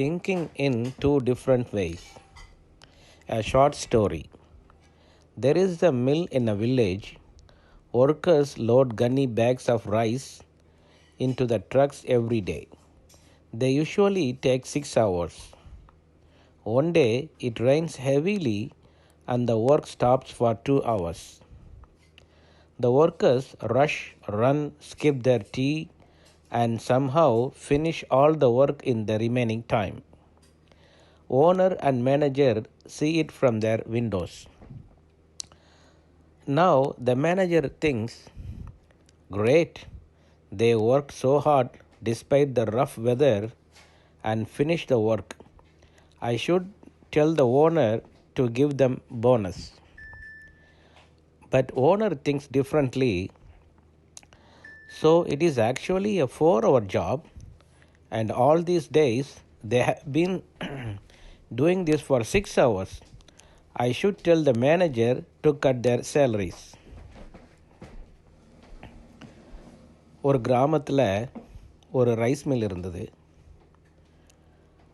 thinking in two different ways. A short story. There is a mill in a village. Workers load gunny bags of rice into the trucks every day. They usually take six hours. One day it rains heavily and the work stops for two hours. The workers rush, run, skip their tea, and somehow finish all the work in the remaining time. Owner and manager see it from their windows. Now the manager thinks, Great, they worked so hard despite the rough weather and finished the work. I should tell the owner to give them bonus. But owner thinks differently. So it is actually a four hour job and all these days they have been doing this for six hours. I should tell the manager to cut their salaries. ஒரு கிராமத்தில் ஒரு rice mill இருந்தது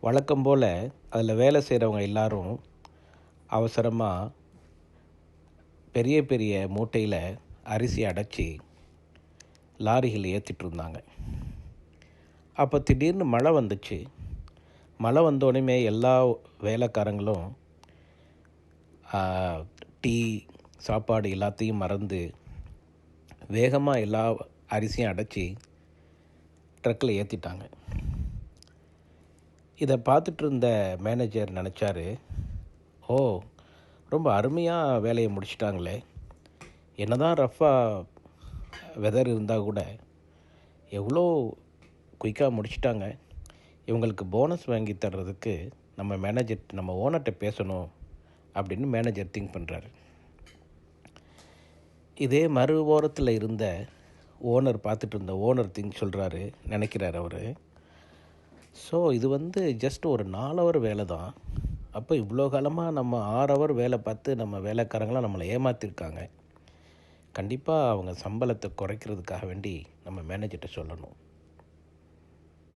வழக்கம் போல் அதில் வேலை செய்கிறவங்க எல்லாரும் அவசரமாக பெரிய பெரிய மூட்டையில் அரிசி அடைச்சி லாரிகள் ஏற்றிட்டு இருந்தாங்க அப்போ திடீர்னு மழை வந்துச்சு. மழை வந்தோடனே எல்லா வேலைக்காரங்களும் டீ சாப்பாடு எல்லாத்தையும் மறந்து வேகமாக எல்லா அரிசியும் அடைச்சி ட்ரக்கில் ஏற்றிட்டாங்க இதை பார்த்துட்டு இருந்த மேனேஜர் நினச்சாரு ஓ ரொம்ப அருமையாக வேலையை முடிச்சிட்டாங்களே. என்னதான் ரஃப்பாக வெதர் இருந்தால் கூட எவ்வளோ குயிக்காக முடிச்சிட்டாங்க. இவங்களுக்கு போனஸ் வாங்கி தர்றதுக்கு நம்ம மேனேஜர் நம்ம ஓனர்கிட்ட பேசணும் அப்படின்னு மேனேஜர் திங்க் பண்ணுறாரு இதே மறு ஓரத்தில் இருந்த ஓனர் பார்த்துட்டு இருந்த ஓனர் திங்க் சொல்கிறாரு நினைக்கிறார் அவர். ஸோ இது வந்து ஜஸ்ட் ஒரு நாலு ஹவர் வேலை தான். அப்போ இவ்வளோ காலமாக நம்ம ஆறு ஹவர் வேலை பார்த்து நம்ம வேலைக்காரங்களாம் நம்மளை ஏமாற்றிருக்காங்க கண்டிப்பாக அவங்க சம்பளத்தை குறைக்கிறதுக்காக வேண்டி நம்ம மேனேஜர்கிட்ட சொல்லணும்.